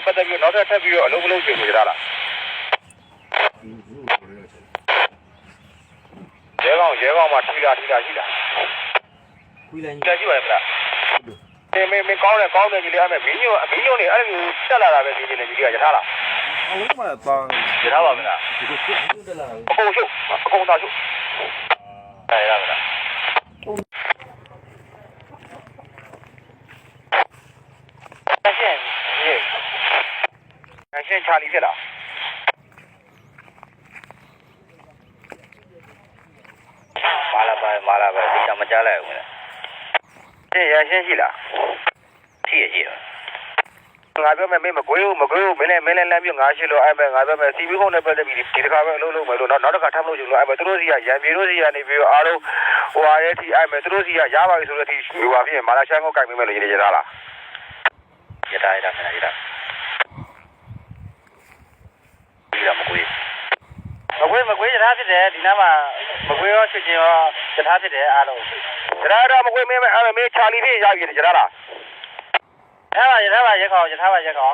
နဲ့ပတ်သက်ပြီးနောက်ထပ်ထပ်ပြီးတော့အလုံးမလုံးချင်ကြတာလားရဲကောင်ရဲကောင်မှာထိတာထိတာရှိတာခွေးလိုက်ထိတာရှိပါရဲ့မလားမင်းမင်းမင်းကောင်းတယ်ကောင်းတယ်ကြီးလေးအဲ့မဲ့မင်းညိုမင်းညိုနေအဲ့လိုတက်လာတာပဲဒီနေ့ကြီးကရထားလားအလုံးမတောင်းရထားပါမလားဒီကိုခွေးတက်လာအကုန်ရှုပ်အကုန်သာရှုပ်အဲ့ရမလားအရှင်ရေအ ရှင်ချာလီဖြစ်လားမာလာပါမာလာပါဒီကမကြားလိုက်ဘူးလားဒီရရှင်းရှိလားရှိရရှိငါပြောမယ်မင်းမကွေးဘူးမကွေးဘူးမင်းလည်းမင်းလည်းလမ်းပြငါရှိလို့အဲ့မဲ့ငါပြောမယ်စီဗီဖုန်းနဲ့ပတ်သက်ပြီးဒီတစ်ခါပဲအလုပ်လုပ်မယ်လို့နောက်နောက်တစ်ခါထပ်လုပ်ချင်လို့အဲ့မဲ့သူတို့စီကရံပြေတို့စီကနေပြီးတော့အားလုံးဟိုဟာရဲ့ဒီအဲ့မဲ့သူတို့စီကရပါပြီဆိုတော့ဒီဟိုဟာဖြစ်ရင်မာလာရှမ်းကိုကြိုက်မိမယ်လို့ရေးရကြလားရတာရတာမင်းရတာဒီကမကွေး မကွေးမကွေးရ ထားဖြစ်တယ်ဒီနားမှာမကွေးရောချစ်ချင်းရောရထားဖြစ်တယ်အားလုံးကြရတာမကွေးမင်းမဲ့အဲ့မဲ့မင်းချာလီဖြစ်ရပြီကြရလားရထားပါရထားပါရက်ခေါရထားပါရက်ခေါ